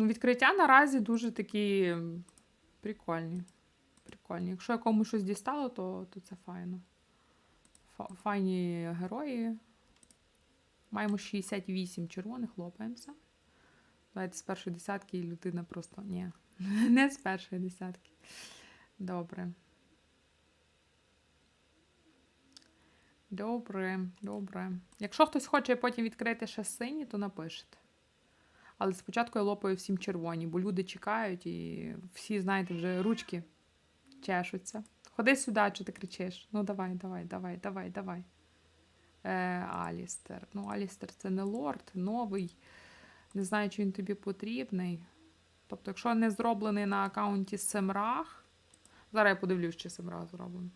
Ну, відкриття наразі дуже такі прикольні. Прикольні. Якщо я комусь щось дістало, то, то це файно. Файні герої. Маємо 68 червоних, лопаємося. Давайте з першої десятки і людина просто. Ні, не з першої десятки. Добре. Добре, добре. Якщо хтось хоче потім відкрити ще сині, то напишете. Але спочатку я лопаю всім червоні, бо люди чекають і всі, знаєте, вже ручки чешуться. Ходи сюди, чи ти кричиш. Ну давай, давай, давай, давай, давай. Е, Алістер. Ну, Алістер це не лорд, новий. Не знаю, чи він тобі потрібний. Тобто, якщо не зроблений на аккаунті Семрах, зараз я подивлюсь, чи Семрах зроблений.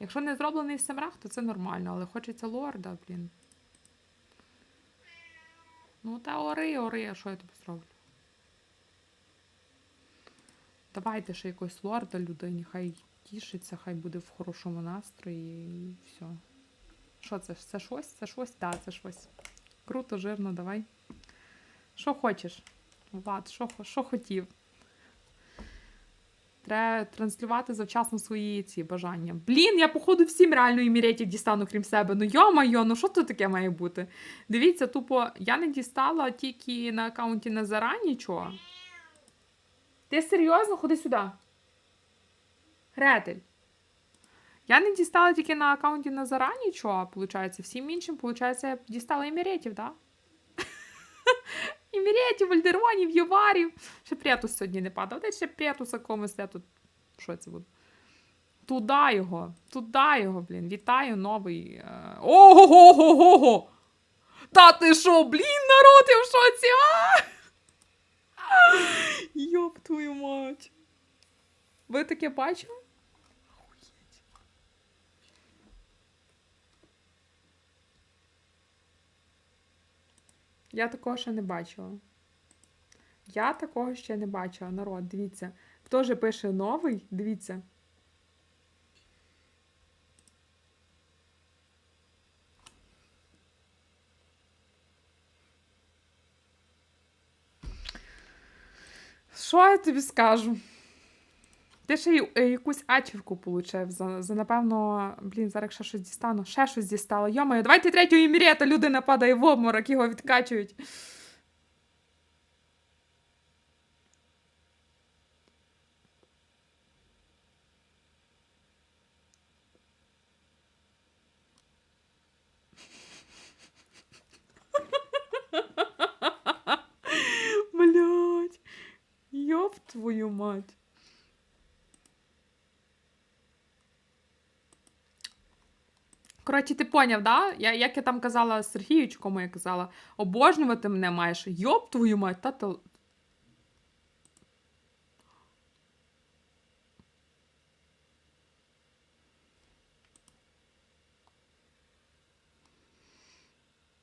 Якщо не зроблений Семрах, то це нормально, але хочеться лорда, блін. Ну, та ори, ори, а що я тобі зроблю? Давайте ще якось лорда людині, хай тішиться, хай буде в хорошому настрої і все. Що це? Це щось? Це щось? Так, да, це щось. Круто, жирно, давай. Що хочеш? Влад, що, що хотів? Треба транслювати завчасно свої ці бажання. Блін, я, походу, всім реально іміретів дістану, крім себе. Ну йо-майо, ну що тут таке має бути? Дивіться, тупо, я не дістала тільки на аккаунті Назара нічого. Ти серйозно? Ходи сюди. Гретель. Я не дістала тільки на аккаунті Назара нічого, виходить. Всім іншим, виходить, я дістала іміретів, так? Да? Іміретів, вальдеронів, юварів. Ще претус сьогодні не падав. Де ще претуса комусь я тут. Що це буде? Туда його, туда його, блін. Вітаю, новий. Е... Ого-го-го-го! Та ти що, блін, народ, я в шоці! Йоп твою мать. Ви таке бачили? Я такого ще не бачила. Я такого ще не бачила, народ, дивіться. Хто же пише новий? Дивіться. Що я тобі скажу? Ти ще й е, якусь ачівку получив за, за напевно, блін, зараз ще щось дістану. Ще щось дістала. Йомаю, давайте третього імірета, людина падає в обморок, його відкачують. Блять. Йоп твою мать. Коротше, ти поняв, да? Я, як я там казала Сергію, кому я казала, обожнювати мене маєш. Йоп твою мать, та то.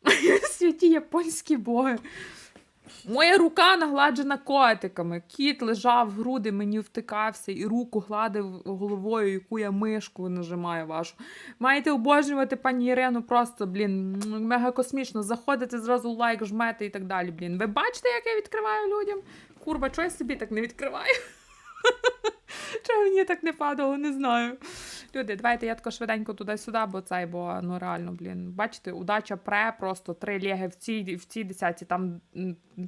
Святі японські боги. Моя рука нагладжена котиками. Кіт лежав, груди мені втикався і руку гладив головою, яку я мишку нажимаю вашу. Маєте обожнювати пані Ірену, просто, блін, м, мега космічно. Заходите, зразу лайк, жмете і так далі. Блін. Ви бачите, як я відкриваю людям? Курва, чого я собі так не відкриваю? Чого мені так не падало, не знаю. Люди, давайте я тако швиденько туди-сюди, бо цей, бо ну реально, блін. Бачите, удача пре, просто три леги в цій, в цій десятці. Там,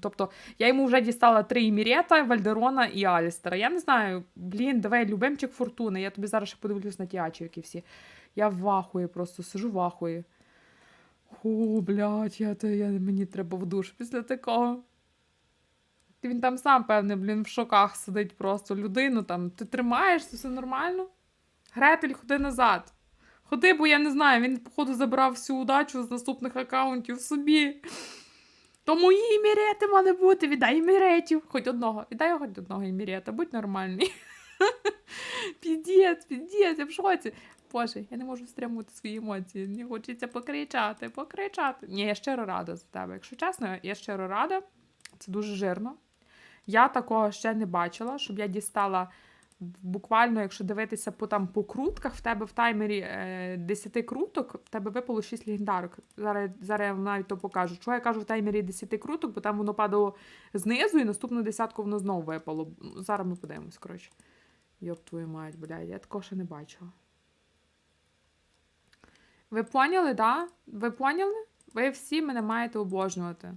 тобто, я йому вже дістала три Імірета, Вальдерона і Алістера. Я не знаю, блін, давай, любимчик фортуни. Я тобі зараз ще подивлюсь на ті ачівки всі. Я в ахуї просто сижу в ахуї. О, блядь, я, я, мені треба в душ після такого. Він там сам, певне, блін, в шоках сидить просто людину там. Ти тримаєшся, все нормально? Гретель, ходи назад. Ходи, бо я не знаю, він, походу, забрав всю удачу з наступних аккаунтів собі. То мої імірети мали бути. Віддай іміретів. Хоч одного. Віддай хоч одного імірета, будь нормальний. Підець, підець, я в шоці. Боже, я не можу стримувати свої емоції. Мені хочеться покричати, покричати. Ні, я щиро рада за тебе. Якщо чесно, я щиро рада. Це дуже жирно. Я такого ще не бачила, щоб я дістала буквально, якщо дивитися по там по крутках, в тебе в таймері е, 10 круток, в тебе випало 6 легендарок. Зараз, зараз я вам навіть то покажу. Чого я кажу в таймері 10 круток, бо там воно падало знизу, і наступну десятку воно знову випало. Ну, Зараз ми подивимось, коротше. Йоп твою мать, блядь, я такого ще не бачила. Ви поняли, да? Ви поняли? Ви всі мене маєте обожнювати.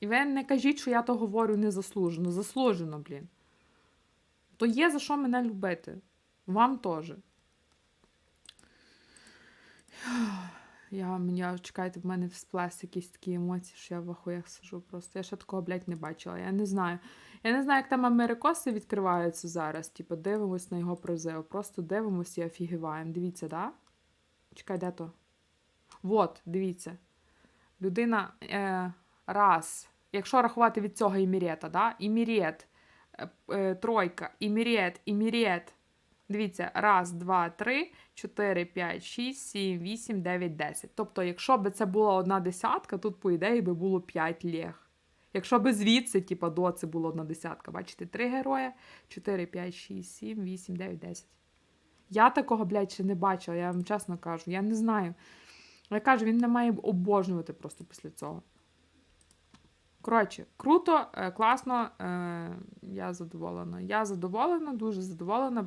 І ви не кажіть, що я то говорю незаслужено. Заслужено, блін. То є за що мене любити. Вам теж. Я, мені, чекайте, в мене всплес якісь такі емоції, що я в ахуях сижу просто. Я ще такого, блядь, не бачила. Я не знаю. Я не знаю, як там америкоси відкриваються зараз. Типу, дивимось на його призив. Просто дивимося і офігіваємо. Дивіться, да? Чекай, де то? Вот, дивіться. Людина е, раз. Якщо рахувати від цього імірета, да? імірет, е, е, тройка, імірет, імірет. Дивіться, раз, два, три, чотири, п'ять, шість, сім, вісім, дев'ять, десять. Тобто, якщо б це була одна десятка, тут, по ідеї, би було п'ять лег. Якщо б звідси, типа, до це було одна десятка. Бачите, три героя, 4, 5, 6, 7, 8, 9, 10. Я такого, блядь, ще не бачила, я вам чесно кажу. Я не знаю. Я кажу, він не має обожнювати просто після цього. Коротше, круто, е, класно, е, я задоволена. Я задоволена, дуже задоволена.